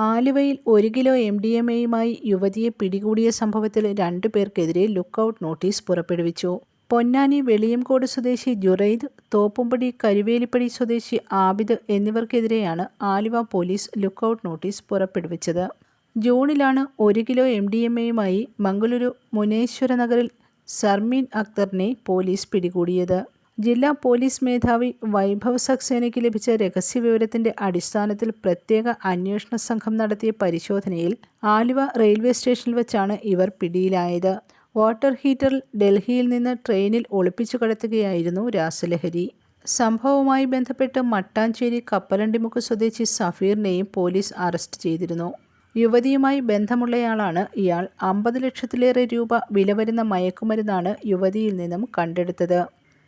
ആലുവയിൽ ഒരു kilo M D M എയുമായി യുവതിയെ പിടികൂടിയ സംഭവത്തിൽ രണ്ടു പേർക്കെതിരെ ലുക്കൌട്ട് നോട്ടീസ് പുറപ്പെടുവിച്ചു. പൊന്നാനി വെളിയംകോട് സ്വദേശി ജുറൈദ് തോപ്പുംപടി കരുവേലിപ്പടി സ്വദേശി ആബിദ് എന്നിവർക്കെതിരെയാണ് ആലുവ പോലീസ് ലുക്കൌട്ട് നോട്ടീസ് പുറപ്പെടുവിച്ചത്. ജൂണിലാണ് ഒരു കിലോ എം ഡി എം എയുമായി മംഗളൂരു മുനേശ്വര നഗറിൽ സർമീൻ അക്തറിനെ പോലീസ് പിടികൂടിയത്. ജില്ലാ പോലീസ് മേധാവി വൈഭവ് സക്സേനയ്ക്ക് ലഭിച്ച രഹസ്യവിവരത്തിന്റെ അടിസ്ഥാനത്തിൽ പ്രത്യേക അന്വേഷണ സംഘം നടത്തിയ പരിശോധനയിൽ ആലുവ റെയിൽവേ സ്റ്റേഷനിൽ വെച്ചാണ് ഇവർ പിടിയിലായത്. വാട്ടർ ഹീറ്ററിൽ ഡൽഹിയിൽ നിന്ന് ട്രെയിനിൽ ഒളിപ്പിച്ചു കടത്തുകയായിരുന്നു രാസലഹരി. സംഭവവുമായി ബന്ധപ്പെട്ട് മട്ടാഞ്ചേരി കപ്പലണ്ടിമുക്ക് സ്വദേശി സഫീറിനെയും പോലീസ് അറസ്റ്റ് ചെയ്തിരുന്നു. യുവതിയുമായി ബന്ധമുള്ളയാളാണ് ഇയാൾ അമ്പത് ലക്ഷത്തിലേറെ രൂപ വില വരുന്ന മയക്കുമരുന്നാണ് യുവതിയിൽ നിന്നും കണ്ടെടുത്തത്.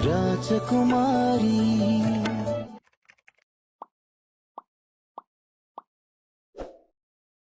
Rajakumari.